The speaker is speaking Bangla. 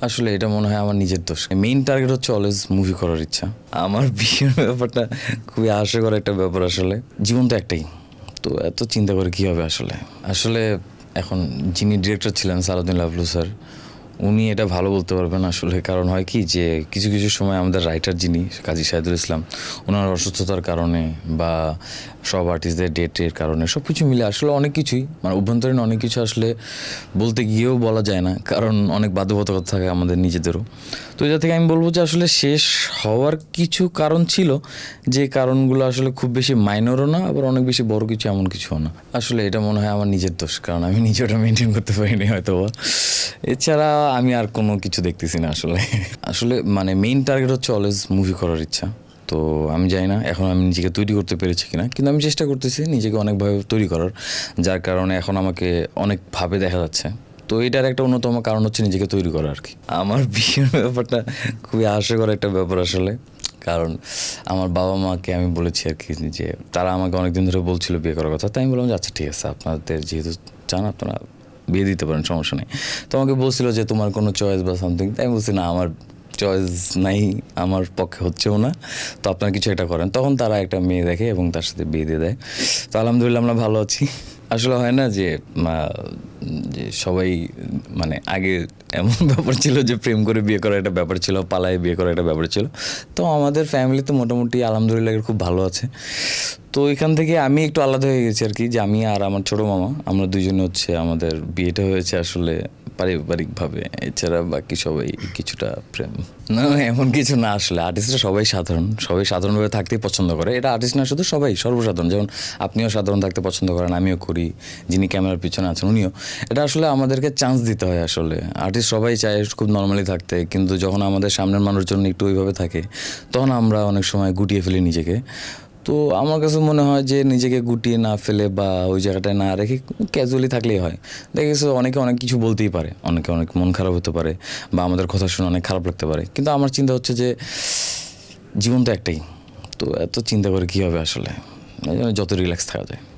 আসলে এটা মনে হয় আমার নিজের দোষ। মেইন টার্গেট হচ্ছে অলওয়েজ মুভি করার ইচ্ছা। আমার বিয়ের ব্যাপারটা খুবই হাস্যকর একটা ব্যাপার আসলে। জীবন তো একটাই। তো এত চিন্তা করে কী হবে আসলে? আসলে এখন যিনি ডিরেক্টর ছিলেন সালাউদ্দিন লাভলু স্যার উনি এটা ভালো বলতে পারবেন আসলে। কারণ হয় কি যে কিছু কিছু সময় আমাদের রাইটার যিনি, কাজী শাহিদুল ইসলাম, ওনার অসুস্থতার কারণে বা সব আর্টিস্টদের ডেটের কারণে সব কিছু মিলে আসলে অনেক কিছুই মানে অভ্যন্তরীণ অনেক কিছু আসলে বলতে গিয়েও বলা যায় না। কারণ অনেক বাধ্যবাধকতা থাকে আমাদের নিজেদেরও। তো এটা থেকে আমি বলব যে আসলে শেষ হওয়ার কিছু কারণ ছিল, যে কারণগুলো আসলে খুব বেশি মাইনরও না, আবার অনেক বেশি বড় কিছু এমন কিছুও না। আসলে এটা মনে হয় আমার নিজের দোষ, কারণ আমি নিজে ওটা মেনটেন করতে পারিনি হয়তো। এছাড়া আমি আর কোনো কিছু দেখতেছি না আসলে। আসলে মানে মেইন টার্গেট হচ্ছে অলওয়েজ মুভি করার ইচ্ছা। তো আমি জানি না, এখন আমি নিজেকে তৈরি করতে পেরেছি কিনা। কিন্তু আমি চেষ্টা করতেছি নিজেকে অনেকভাবে তৈরি করার, যার কারণে এখন আমাকে অনেকভাবে দেখা যাচ্ছে। তো এটার একটা অন্যতম কারণ হচ্ছে নিজেকে তৈরি করা আর কি। আমার বিয়ের ব্যাপারটা খুবই হাস্যকর একটা ব্যাপার আসলে। কারণ আমার বাবা মাকে আমি বলেছি আর কি যে, তারা আমাকে অনেকদিন ধরে বলছিল বিয়ে করার কথা। তাই আমি বললাম যে আচ্ছা ঠিক আছে, আপনাদের যেহেতু চান আপনারা বিয়ে দিতে পারেন, সমস্যা নেই। তো আমাকে বলছিল যে তোমার কোনো চয়েস বা সামথিং তাই বলছি, না, আমার চয়েস নাই, আমার পক্ষে হচ্ছেও না। তো আপনারা কিছু একটা করেন। তখন তারা একটা মেয়ে দেখে এবং তার সাথে বিয়ে দিয়ে দেয়। তো আলহামদুলিল্লাহ আমরা ভালো আছি। আসলে হয় না যে যে সবাই মানে আগে এমন ব্যাপার ছিল যে প্রেম করে বিয়ে করার একটা ব্যাপার ছিল, পালায় বিয়ে করার একটা ব্যাপার ছিল। তো আমাদের ফ্যামিলিতে মোটামুটি আলহামদুলিল্লাহ খুব ভালো আছে। তো এখান থেকে আমি একটু আলাদা হয়ে গেছি আর কি যে আমি আর আমার ছোটো মামা, আমরা দুজনে হচ্ছে আমাদের বিয়েটা হয়েছে আসলে পারিবারিকভাবে। এছাড়া বাকি সবাই কিছুটা প্রেম। না এমন কিছু না আসলে। আর্টিস্টরা সবাই সাধারণ, সবাই সাধারণভাবে থাকতেই পছন্দ করে। এটা আর্টিস্ট না, শুধু সবাই, সর্বসাধারণ। যেমন আপনিও সাধারণ থাকতে পছন্দ করেন, আমিও করি, যিনি ক্যামেরার পিছনে আছেন, উনিও। এটা আসলে আমাদেরকে চান্স দিতে হয় আসলে। আর্টিস্ট সবাই চায় খুব নর্মালি থাকতে, কিন্তু যখন আমাদের সামনের মানুষজন একটু ওইভাবে থাকে, তখন আমরা অনেক সময় গুটিয়ে ফেলি নিজেকে। তো আমার কাছে মনে হয় যে নিজেকে গুটিয়ে না ফেলে বা ওই জায়গাটায় না রেখে ক্যাজুয়ালি থাকলেই হয়। দেখেছ অনেকে অনেক কিছু বলতেই পারে, অনেকে অনেক মন খারাপ হতে পারে বা আমাদের কথা শুনে অনেক খারাপ লাগতে পারে। কিন্তু আমার চিন্তা হচ্ছে যে জীবন তো একটাই, তো এত চিন্তা করে কী হবে আসলে? যত রিল্যাক্স থাকা যায়।